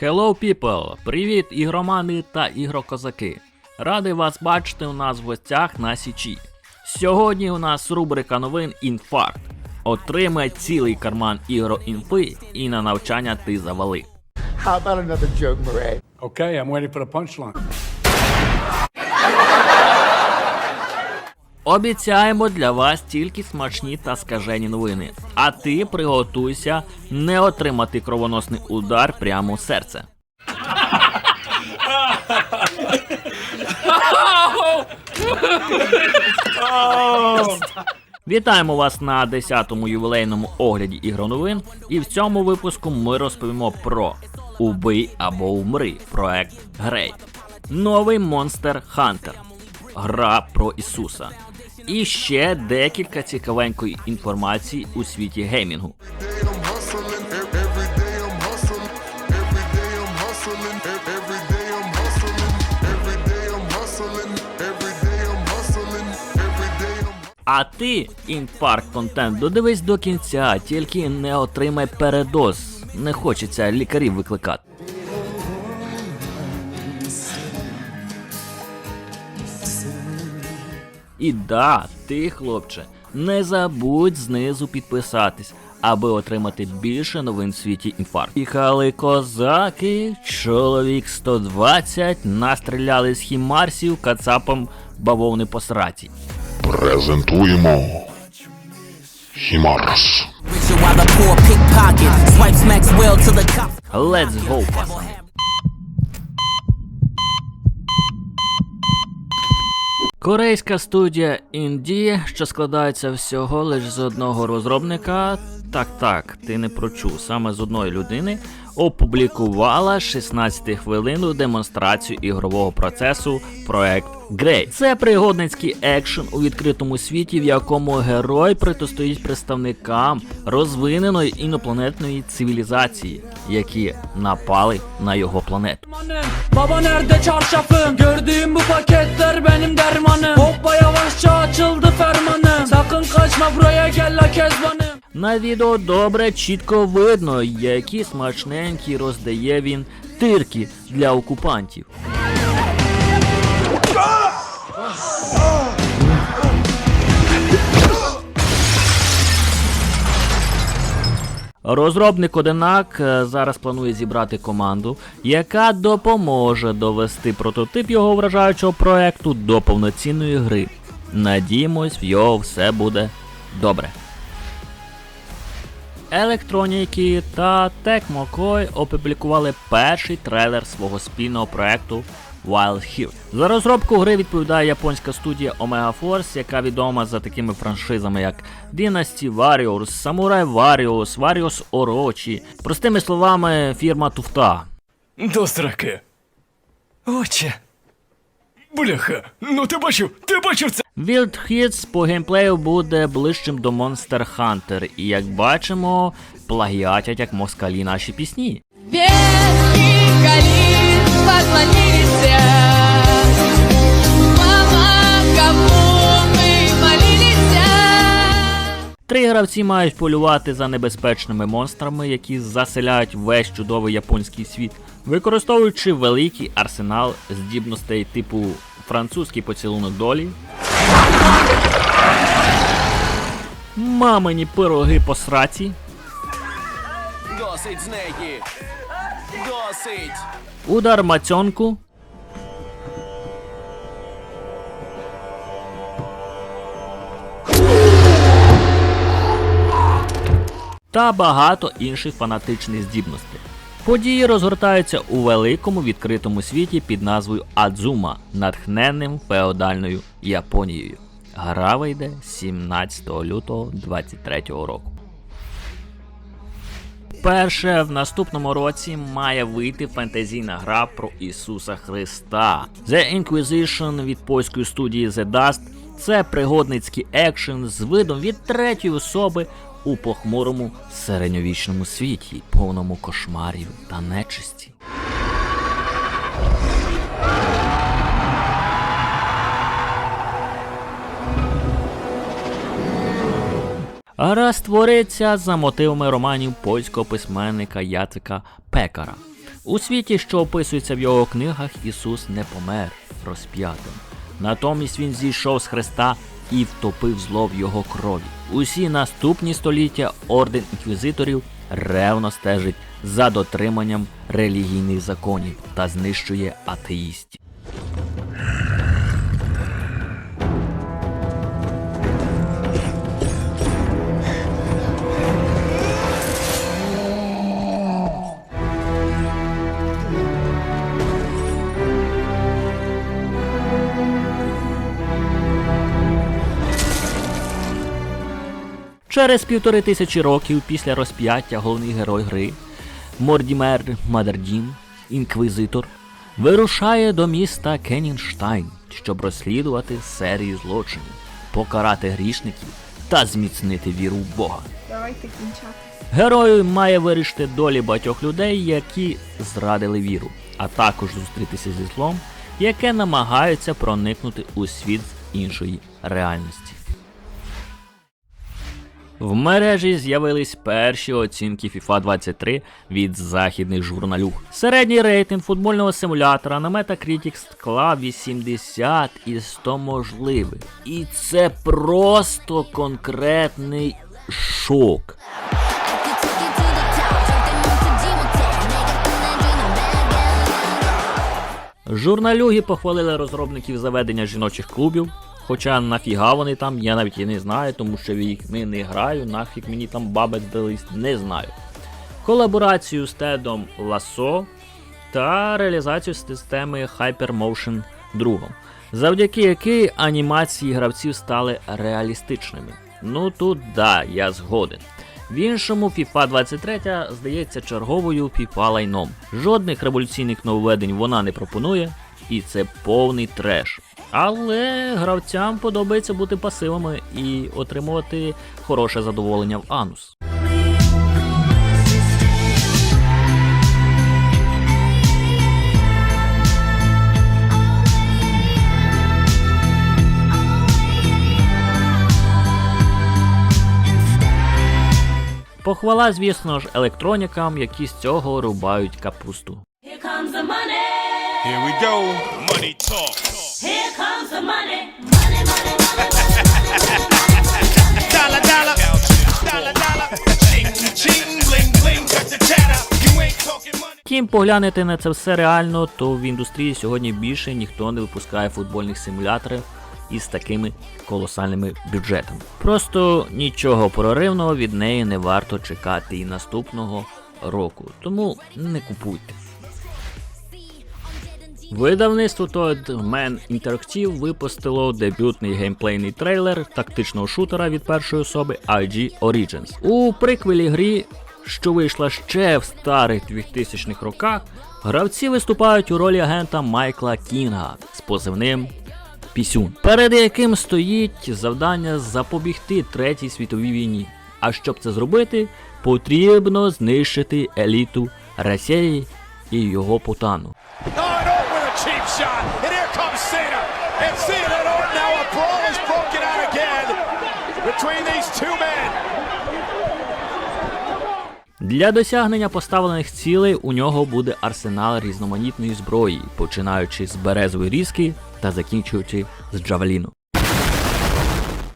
Hello people! Привіт, ігромани та ігрокозаки! Радий вас бачити у нас в гостях на Січі. Сьогодні у нас рубрика новин Інфаркт. Отримай цілий карман ігроінфи і на навчання ти завали. How about another joke, Murray? Okay, I'm waiting for the punchline. Обіцяємо для вас тільки смачні та скажені новини. А ти приготуйся не отримати кровоносний удар прямо у серце. Вітаємо вас на 10-му ювілейному огляді ігроновин. І в цьому випуску ми розповімо про Убий або умри проект Грей. Новий Monster Hunter. Гра про Ісуса. І ще декілька цікавенької інформації у світі геймінгу. А ти, інфаркт контент, додивись до кінця, тільки не отримай передоз. Не хочеться лікарів викликати. І да, ти, хлопче, не забудь знизу підписатись, аби отримати більше новин в світі інфаркт. Їхали козаки, чоловік 120, настріляли з хімарсів кацапом бавовни по сраці. Презентуємо Хімарс. Let's go, пацани. Корейська студія Indie, що складається всього лише з одного розробника. Так, так, ти не прочув, саме з одної людини, опублікувала 16 хвилинну демонстрацію ігрового процесу проект Грей. Це пригодницький екшен у відкритому світі, в якому герой протистоїть представникам розвиненої інопланетної цивілізації, які напали на його планету. Dermanım На відео добре чітко видно, які смачненькі роздає він тирки для окупантів. Розробник Одинак е, зараз планує зібрати команду, яка допоможе довести прототип його вражаючого проекту до повноцінної гри. Надіємось, в його все буде добре. Електроніки та Koei опублікували перший трейлер свого спільного проекту Wild Hill. За розробку гри відповідає японська студія Omega Force, яка відома за такими франшизами як Dynasty Warriors, Samurai Warriors, Warriors Orochi. Простими словами, фірма Туфта. До сраки. Отче. Бляха, ну ти бачив, ти бачив це? Wild Hits по геймплею буде ближчим до Monster Hunter, і як бачимо, плагіатять як москалі наші пісні. Три гравці мають полювати за небезпечними монстрами, які заселяють весь чудовий японський світ, використовуючи великий арсенал здібностей типу французький поцілунок долі. Мамині пироги по сраці, Досить, Снейкі. Досить. удар мацьонку. Та багато інших фанатичних здібностей. Події розгортаються у великому відкритому світі під назвою Адзума, натхненним феодальною Японією. Гра вийде 17 лютого 2023 року. Перше в наступному році має вийти фентезійна гра про Ісуса Христа. The Inquisition від польської студії The Dust це пригодницький екшен з видом від третьої особи у похмурому середньовічному світі, повному кошмарів та нечисті. Гра створиться за мотивами романів польського письменника Яцика Пекара. У світі, що описується в його книгах, Ісус не помер розп'ятим. Натомість він зійшов з Христа і втопив зло в його крові. Усі наступні століття орден інквізиторів ревно стежить за дотриманням релігійних законів та знищує атеїстів. Через півтори тисячі років після розп'яття головний герой гри Мордімер Мадердін, інквізитор, вирушає до міста Кенінштайн, щоб розслідувати серію злочинів, покарати грішників та зміцнити віру в Бога. Давайте кінчати. Герою має вирішити долі багатьох людей, які зрадили віру, а також зустрітися зі злом, яке намагається проникнути у світ з іншої реальності. В мережі з'явились перші оцінки FIFA 23 від західних журналюг. Середній рейтинг футбольного симулятора на Metacritic склав 80 із 100 можливих. І це просто конкретний шок. Журналюги похвалили розробників заведення жіночих клубів. Хоча нафіга вони там, я навіть і не знаю, тому що в їх не, не граю, нафіг мені там баби дались, не знаю. Колаборацію з Тедом Лассо та реалізацію системи Hypermotion 2, завдяки якій анімації гравців стали реалістичними. Ну тут да, я згоден. В іншому FIFA 23 здається черговою FIFA лайном. Жодних революційних нововведень вона не пропонує, і це повний треш. Але гравцям подобається бути пасивами і отримувати хороше задоволення в анус. Похвала, звісно ж, електронікам, які з цього рубають капусту. Here we go. Money talk. Dollar, dollar. Dollar, dollar. Ching, ching, bling, bling. Cut the chatter. You ain't talking money. Втім, поглянути на це все реально, то в індустрії сьогодні більше ніхто не випускає футбольних симуляторів із такими колосальними бюджетами. Просто нічого проривного від неї не варто чекати і наступного року. Тому не купуйте. Видавництво Toad Man Interactive випустило дебютний геймплейний трейлер тактичного шутера від першої особи IG Origins. У приквелі грі, що вийшла ще в старих 2000-х роках, гравці виступають у ролі агента Майкла Кінга з позивним Пісюн, перед яким стоїть завдання запобігти Третій світовій війні. А щоб це зробити, потрібно знищити еліту Росії і його путану. Oh, and Orton with a cheap shot. And here comes Cena. And Cena and Orton now a brawl is broken out again between these two men. Для досягнення поставлених цілей у нього буде арсенал різноманітної зброї, починаючи з березової різки та закінчуючи з джавеліну.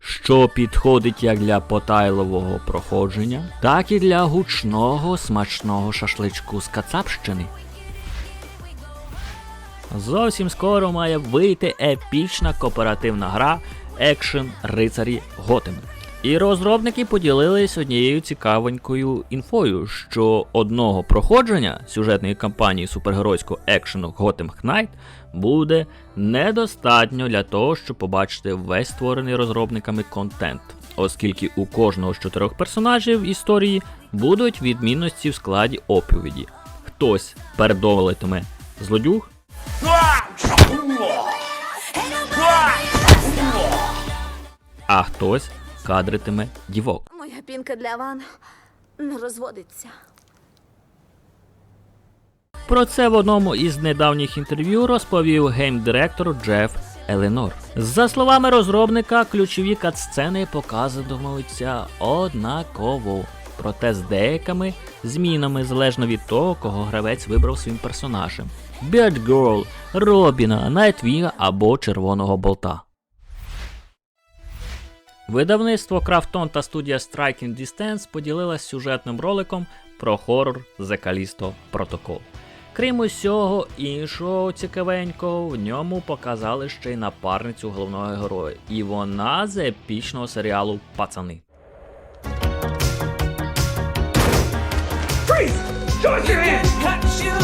Що підходить як для потайлового проходження, так і для гучного смачного шашличку з Кацапщини. Зовсім скоро має вийти епічна кооперативна гра Екшен Рицарі Готем. І розробники поділились однією цікавенькою інфою, що одного проходження сюжетної кампанії супергеройського екшену Gotham Knight буде недостатньо для того, щоб побачити весь створений розробниками контент, оскільки у кожного з чотирьох персонажів історії будуть відмінності в складі оповіді. Хтось передоволитиме злодюг, а хтось кадритиме дівок. Моя пінка для ван не розводиться. Про це в одному із недавніх інтерв'ю розповів гейм-директор Джеф Еленор. За словами розробника, ключові катсцени показуватимуться однаково, проте з деякими змінами залежно від того, кого гравець вибрав своїм персонажем: Бетгерл, Робіна, Найтвіга або Червоного болта. Видавництво Крафтон та студія Striking Distance поділилась сюжетним роликом про хорор The Callisto Protocol. Крім усього іншого цікавенького, в ньому показали ще й напарницю головного героя, і вона з епічного серіалу Пацани. Show us your hands!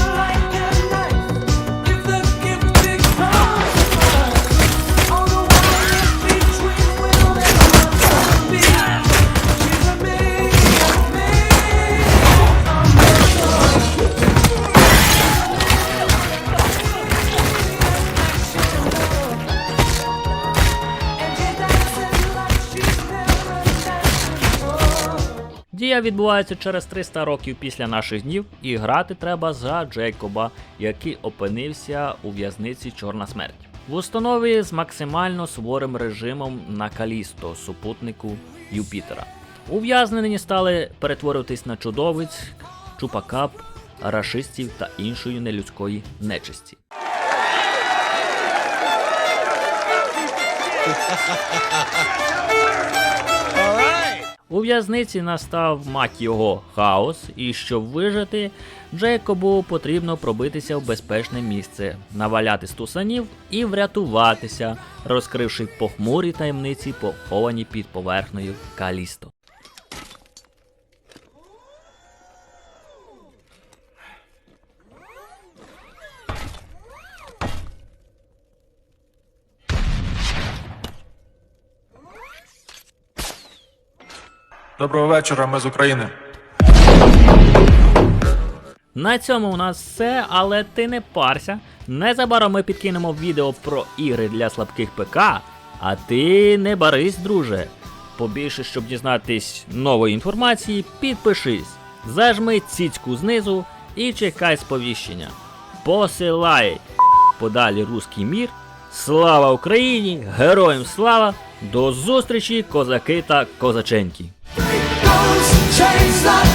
Дія відбувається через 300 років після наших днів, і грати треба за Джейкоба, який опинився у в'язниці Чорна смерть. В установі з максимально суворим режимом на Калісто, супутнику Юпітера. Ув'язнені стали перетворюватись на чудовиць, чупакап, рашистів та іншої нелюдської нечисті. У в'язниці настав мать його хаос, і щоб вижити, Джейкобу потрібно пробитися в безпечне місце, наваляти стусанів і врятуватися, розкривши похмурі таємниці, поховані під поверхнею Калісто. Доброго вечора, ми з України. На цьому у нас все, але ти не парся. Незабаром ми підкинемо відео про ігри для слабких ПК, а ти не барись, друже. Побільше, щоб дізнатись нової інформації, підпишись, зажми ціцьку знизу і чекай сповіщення. Посилай подалі руський мір. Слава Україні! Героям слава! До зустрічі, козаки та козаченьки! chains that